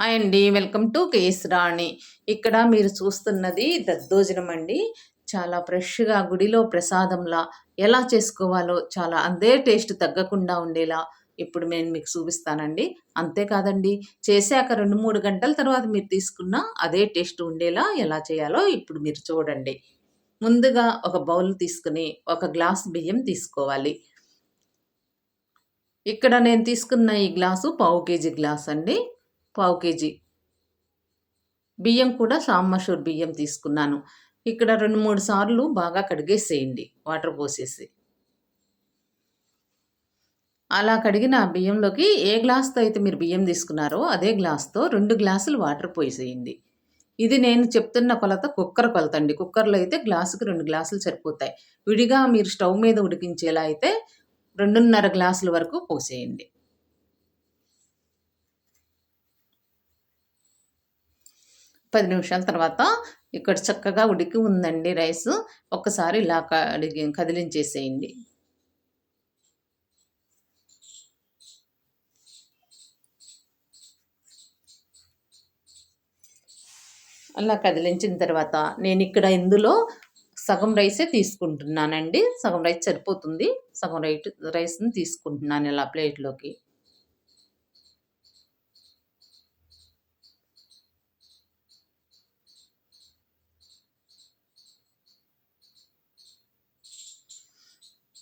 Hi అండి welcome to KS రాణి. ఇక్కడ మీరు చూస్తున్నది దద్దోజనం అండి. చాలా ఫ్రెష్గా గుడిలో ప్రసాదంలా ఎలా చేసుకోవాలో చాలా అదే టేస్ట్ తగ్గకుండా ఉండేలా ఇప్పుడు నేను మీకు చూపిస్తానండి. అంతేకాదండి చేశాక రెండు మూడు గంటల తర్వాత మీరు తీసుకున్న అదే టేస్ట్ ఉండేలా ఎలా చేయాలో ఇప్పుడు మీరు చూడండి. ముందుగా ఒక బౌల్ తీసుకుని ఒక గ్లాస్ బియ్యం తీసుకోవాలి. ఇక్కడ నేను తీసుకున్న ఈ గ్లాసు పావు కేజీ గ్లాస్ అండి. పావు కేజీ బియ్యం కూడా సామసూర్ బియ్యం తీసుకున్నాను. ఇక్కడ రెండు మూడు సార్లు బాగా కడిగేసేయండి వాటర్ పోసేసి. అలా కడిగిన బియ్యంలోకి ఏ గ్లాస్తో అయితే మీరు బియ్యం తీసుకున్నారో అదే గ్లాస్తో రెండు గ్లాసులు వాటర్ పోసేయండి. ఇది నేను చెప్తున్న కొలత కుక్కర్ కొలత అండి. కుక్కర్లో అయితే గ్లాసుకి రెండు గ్లాసులు సరిపోతాయి. విడిగా మీరు స్టవ్ మీద ఉడికించేలా అయితే రెండున్నర గ్లాసుల వరకు పోసేయండి. పది నిమిషాల తర్వాత ఇక్కడ చక్కగా ఉడికి ఉందండి రైస్. ఒక్కసారి ఇలా కడిగి కదిలించేసేయండి. అలా కదిలించిన తర్వాత నేను ఇక్కడ ఇందులో సగం రైసే తీసుకుంటున్నానండి. సగం రైస్ సరిపోతుంది. సగం రైట్ రైస్ని తీసుకుంటున్నాను ఇలా ప్లేట్లోకి.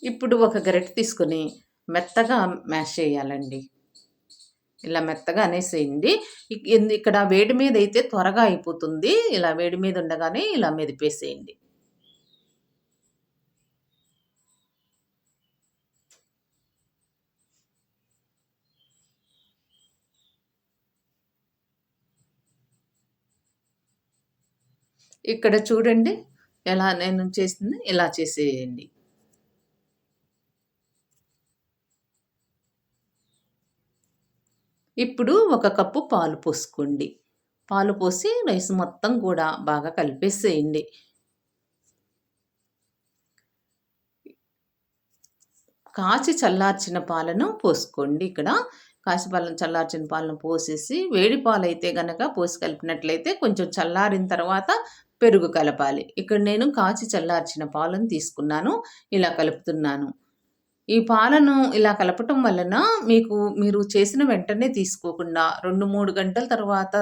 ఇప్పుడు ఒక గరిటె తీసుకొని మెత్తగా మ్యాష్ చేయాలండి. ఇలా మెత్తగా అనేసేయండి. ఇక్కడ వేడి మీద అయితే త్వరగా అయిపోతుంది. ఇలా వేడి మీద ఉండగానే ఇలా మెదిపేసేయండి. ఇక్కడ చూడండి. ఎలా నేను చేసింది? ఇలా చేసేయండి. ఇప్పుడు ఒక కప్పు పాలు పోసుకోండి. పాలు పోసి రైస్ మొత్తం కూడా బాగా కలిపేసేయండి. కాచి చల్లార్చిన పాలను పోసుకోండి ఇక్కడ. కాచి పాలను చల్లార్చిన పాలను పోసేసి వేడి పాలు అయితే గనక పోసి కలిపినట్లయితే కొంచెం చల్లారిన తర్వాత పెరుగు కలపాలి. ఇక్కడ నేను కాచి చల్లార్చిన పాలను తీసుకున్నాను. ఇలా కలుపుతున్నాను. ఈ పాలను ఇలా కలపటం వలన మీకు మీరు చేసిన వెంటనే తీసుకోకుండా రెండు మూడు గంటల తర్వాత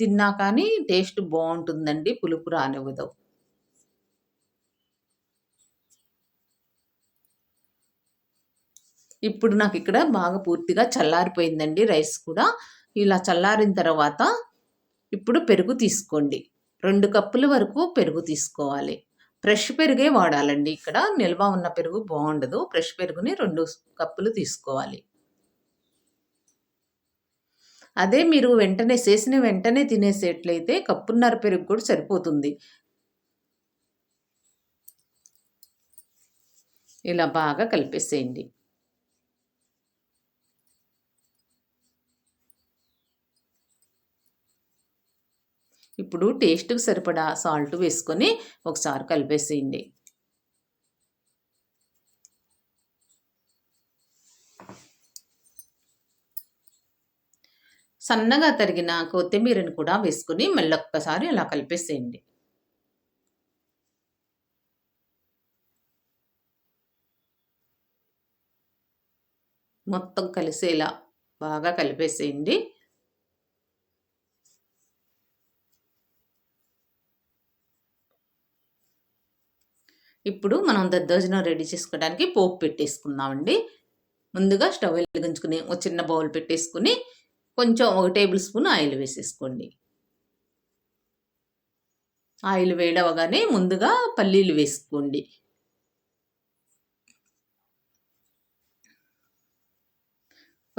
తిన్నా కానీ టేస్ట్ బాగుంటుందండి పులుపు రానివ్వదు. ఇప్పుడు నాకు ఇక్కడ బాగా పూర్తిగా చల్లారిపోయిందండి రైస్ కూడా. ఇలా చల్లారిన తర్వాత ఇప్పుడు పెరుగు తీసుకోండి. రెండు కప్పుల వరకు పెరుగు తీసుకోవాలి. ఫ్రెష్ పెరుగే వాడాలండి. ఇక్కడ నిల్వ ఉన్న పెరుగు బాగుండదు. ఫ్రెష్ పెరుగుని రెండు కప్పులు తీసుకోవాలి. అదే మీరు వెంటనే చేసిన వెంటనే తినేసేట్లయితే కప్పున్నర పెరుగు కూడా సరిపోతుంది. ఇలా బాగా కలిపేసేయండి. ఇప్పుడు టేస్ట్కి సరిపడా సాల్ట్ వేసుకొని ఒకసారి కలిపేసేయండి. సన్నగా తరిగిన కొత్తిమీరని కూడా వేసుకుని మళ్ళీ ఒక్కసారి అలా కలిపేసేయండి. మొత్తం కలిసేలా బాగా కలిపేసేయండి. ఇప్పుడు మనం దద్దోజనం రెడీ చేసుకోవడానికి పోపు పెట్టేసుకుందామండి. ముందుగా స్టవ్ వెలిగించుకుని ఒక చిన్న బౌల్ పెట్టేసుకుని కొంచెం ఒక టేబుల్ స్పూన్ ఆయిల్ వేసేసుకోండి. ఆయిల్ వేడవగానే ముందుగా పల్లీలు వేసుకోండి.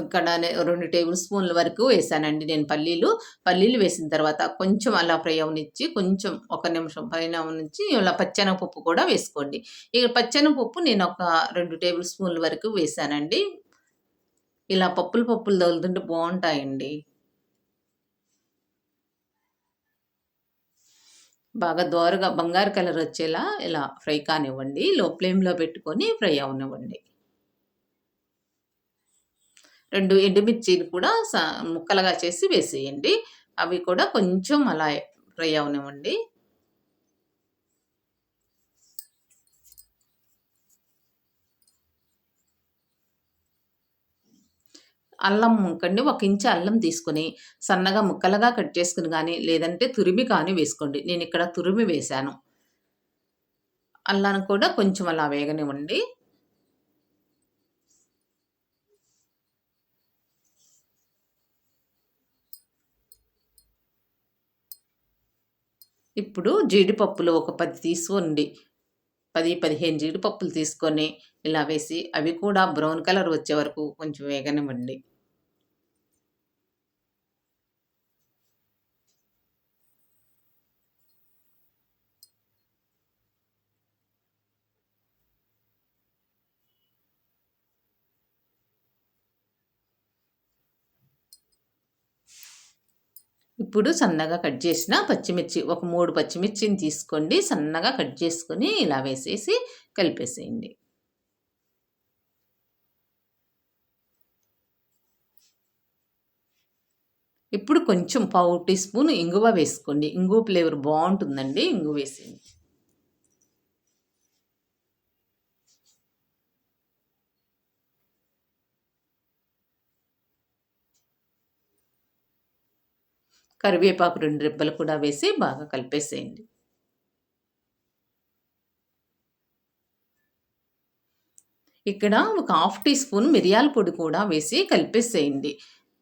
ఇక్కడ రెండు టేబుల్ స్పూన్ల వరకు వేసానండి నేను పల్లీలు. పల్లీలు వేసిన తర్వాత కొంచెం అలా ఫ్రై అవనిచ్చి కొంచెం ఒక నిమిషం పైన నుంచి ఇలా పచ్చెనపప్పు కూడా వేసుకోండి. ఇక పచ్చెనపప్పు నేను ఒక రెండు టేబుల్ స్పూన్ల వరకు వేసానండి. ఇలా పప్పులు పప్పులు తగులుతుంటే బాగుంటాయండి. బాగా దోరగా బంగారు కలర్ వచ్చేలా ఇలా ఫ్రై కానివ్వండి లో ఫ్లేమ్లో పెట్టుకొని ఫ్రై అవనివ్వండి. రెండు ఎండుమిర్చిని కూడా ముక్కలుగా చేసి వేసేయండి. అవి కూడా కొంచెం అలా ఫ్రై అవనివ్వండి. అల్లం ముక్కండి ఒక ఇంచు అల్లం తీసుకొని సన్నగా ముక్కలుగా కట్ చేసుకుని కానీ లేదంటే తురిమి కానీ వేసుకోండి. నేను ఇక్కడ తురిమి వేశాను. అల్లాన్ని కూడా కొంచెం అలా వేగనివ్వండి. ఇప్పుడు జీడిపప్పులు ఒక పది తీసుకోండి. పది పదిహేను జీడిపప్పులు తీసుకొని ఇలా వేసి అవి కూడా బ్రౌన్ కలర్ వచ్చే వరకు కొంచెం వేగనివ్వండి. ఇప్పుడు సన్నగా కట్ చేసిన పచ్చిమిర్చి ఒక మూడు పచ్చిమిర్చిని తీసుకోండి. సన్నగా కట్ చేసుకొని ఇలా వేసేసి కలిపేసేయండి. ఇప్పుడు కొంచెం పావు టీ స్పూన్ ఇంగువ వేసుకోండి. ఇంగువ ఫ్లేవర్ బాగుంటుందండి. ఇంగువ వేసేయండి. కరివేపాకు రెండు రెబ్బలు కూడా వేసి బాగా కలిపేసేయండి. ఇక్కడ ఒక హాఫ్ టీ స్పూన్ మిరియాల పొడి కూడా వేసి కలిపేసేయండి.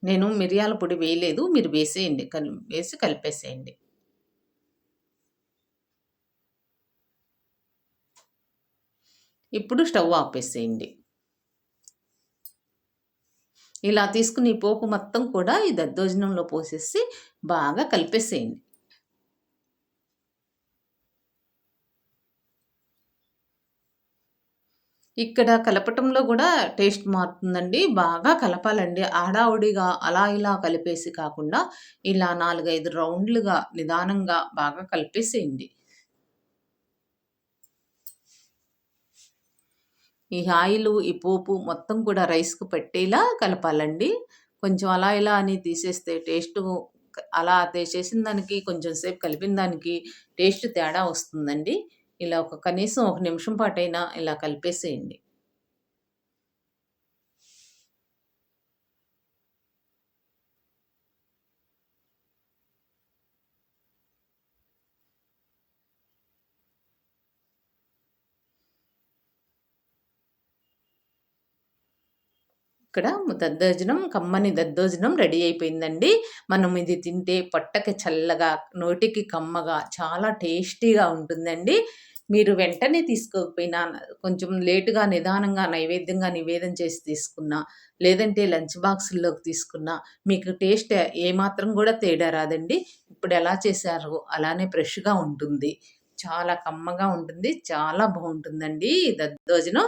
నేను మిరియాల పొడి వేయలేదు మీరు వేసేయండి కలి వేసి కలిపేసేయండి. ఇప్పుడు స్టవ్ ఆపేసేయండి. ఇలా తీసుకుని పోపు మొత్తం కూడా ఈ దద్దోజనంలో పోసేసి బాగా కలిపేసేయండి. ఇక్కడ కలపటంలో కూడా టేస్ట్ మారుతుందండి. బాగా కలపాలండి. ఆడావుడిగా అలా ఇలా కలిపేసి కాకుండా ఇలా నాలుగైదు రౌండ్లుగా నిదానంగా బాగా కలిపేసేయండి. ఈ ఆయిలు ఈ పోపు మొత్తం కూడా రైస్కు పెట్టేలా కలపాలండి. కొంచెం అలా ఇలా అని తీసేస్తే టేస్ట్ అలా చేసిన దానికి కొంచెం సేపు కలిపిన దానికి టేస్ట్ తేడా వస్తుందండి. ఇలా ఒక కనీసం ఒక నిమిషం పాటైనా ఇలా కలిపేసేయండి. ఇక్కడ దద్దోజనం కమ్మని దద్దోజనం రెడీ అయిపోయిందండి. మనం ఇది తింటే పొట్టకి చల్లగా నోటికి కమ్మగా చాలా టేస్టీగా ఉంటుందండి. మీరు వెంటనే తీసుకోకపోయినా కొంచెం లేటుగా నిదానంగా నైవేద్యంగా నివేదన చేసి తీసుకున్నా లేదంటే లంచ్ బాక్సుల్లోకి తీసుకున్నా మీకు టేస్ట్ ఏమాత్రం కూడా తేడా రాదండి. ఇప్పుడు ఎలా చేశారో అలానే ఫ్రెష్గా ఉంటుంది. చాలా కమ్మగా ఉంటుంది చాలా బాగుంటుందండి దద్దోజనం.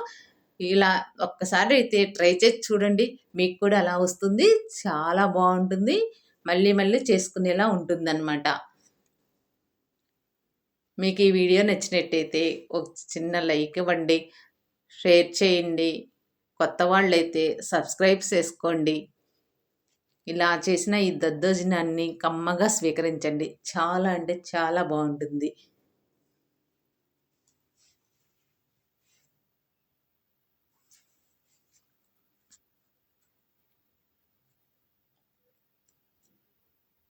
ఇలా ఒక్కసారి అయితే ట్రై చేసి చూడండి. మీకు కూడా అలా వస్తుంది. చాలా బాగుంటుంది. మళ్ళీ మళ్ళీ చేసుకునేలా ఉంటుందన్నమాట. మీకు ఈ వీడియో నచ్చినట్టయితే ఒక చిన్న లైక్ ఇవ్వండి. షేర్ చేయండి. కొత్త వాళ్ళైతే సబ్స్క్రైబ్ చేసుకోండి. ఇలా చేసిన ఈ దద్దోజనాన్ని కమ్మగా స్వీకరించండి. చాలా అంటే చాలా బాగుంటుంది.